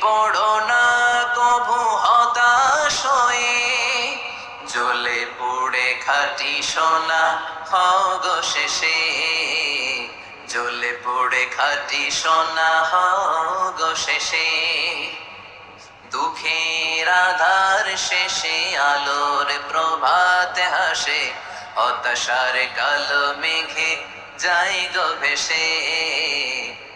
পড়ো না কভু হতাশ হয়ে জ্বলে পুড়ে খাটি সোনা হগ শেষে। জ্বলে পুড়ে খাটি সোনা হগ শেষে। দুঃখের আধার শেষে, আলোর প্রভাত হাসে। হতাশার কালো মেঘে যাই গো ভেসে।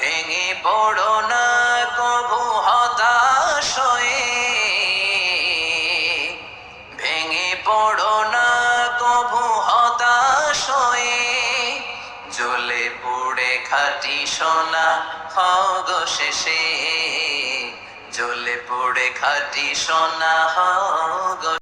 ভেঙে পড়ো না কভু হতাশ ভেঙে পড়ো না কভু হতাশ জ্বলে পুড়ে খাটি সোনা, হগ শেষে। জ্বলে পুড়ে খাটি সোনা, হগ